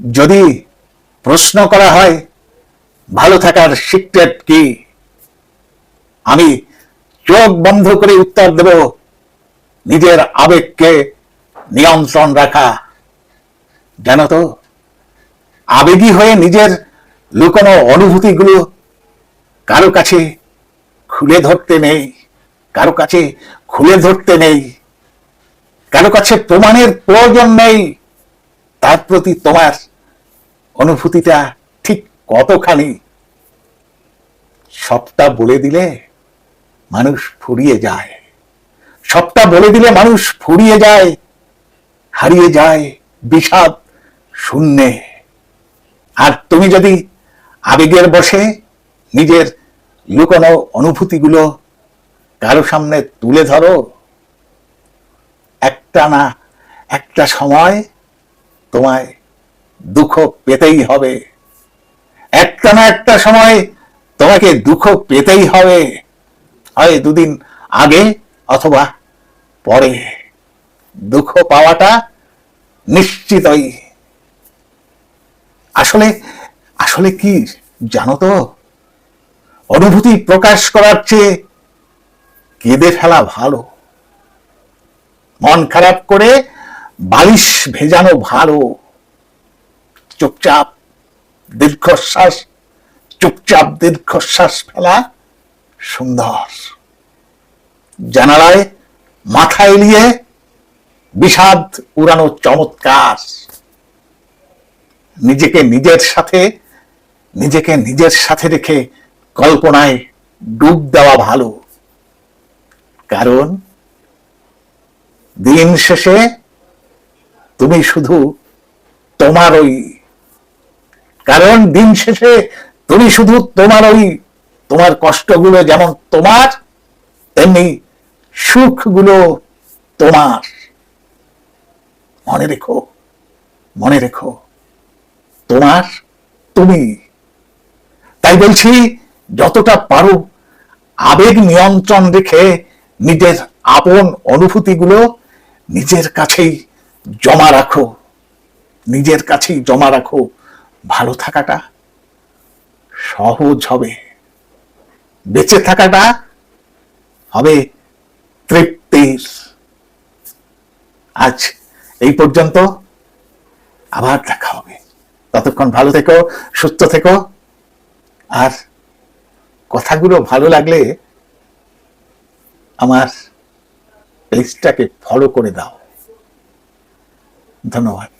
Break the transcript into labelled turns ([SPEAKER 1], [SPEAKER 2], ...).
[SPEAKER 1] যদি প্রশ্ন করা হয়, ভালো থাকার সিক্রেট কি? আমি চোখ বন্ধ করে উত্তর দেব, নিজের আবেগকে নিয়ন্ত্রণ রাখা। জানো তো, আবেগী হয়ে নিজের লুকানো অনুভূতিগুলো কারও কাছে খুলে ধরতে নেই, কারও কাছে খুলে ধরতে নেই, কারও কাছে প্রমাণের প্রয়োজন নেই, তার প্রতি তোমার অনুভূতিটা ঠিক কতখানি? সবটা বলে দিলে মানুষ ফুরিয়ে যায়। সবটা বলে দিলে মানুষ ফুরিয়ে যায়, হারিয়ে যায় বিষাদ শূন্যে। আর তুমি যদি আবেগের বসে নিজের লুকানো অনুভূতিগুলো কারও সামনে তুলে ধরো, একটা না একটা সময় তোমায় দুঃখ পেতেই হবে। একটা না একটা সময় তোমাকে দুঃখ পেতেই হবে। হয় দুদিন আগে অথবা পরে। দুঃখ পাওয়াটা নিশ্চিতই। আসলে আসলে কি জানো তো? অনুভূতি প্রকাশ করার চেয়ে কেঁদে ফেলা ভালো। মন খারাপ করে বালিশ ভেজানো ভালো। চুপচাপ দীর্ঘশ্বাস চুপচাপ দীর্ঘশ্বাস ফেলা সুন্দর। জানালায় মাথা এলিয়ে বিষাদ উড়ানো চমৎকার। নিজেকে নিজের সাথে, নিজেকে নিজের সাথে রেখে কল্পনায় ডুব দেওয়া ভালো। কারণ দিন শেষে তুমি শুধু তোমার ওই কারণ দিন শেষে তুমি শুধু তোমার ওই তোমার কষ্টগুলো যেমন তোমার, তেমনি সুখগুলো তোমার। মনে রেখো মনে রেখো, তোমার তুমি। তাই বলছি, যতটা পারো আবেগ নিয়ন্ত্রণ রেখে নিজের আপন অনুভূতিগুলো নিজের কাছেই জমা রাখো। নিজের কাছেই জমা রাখো। ভালো থাকাটা সহজ হবে। বেঁচে থাকাটা হবে তৃপ্তির। আজ এই পর্যন্ত আবার দেখা হবে। ততক্ষণ ভালো থেকো, সুস্থ থেকো। আর কথাগুলো ভালো লাগলে আমার পেজটাকে ফলো করে দাও। ধন্যবাদ।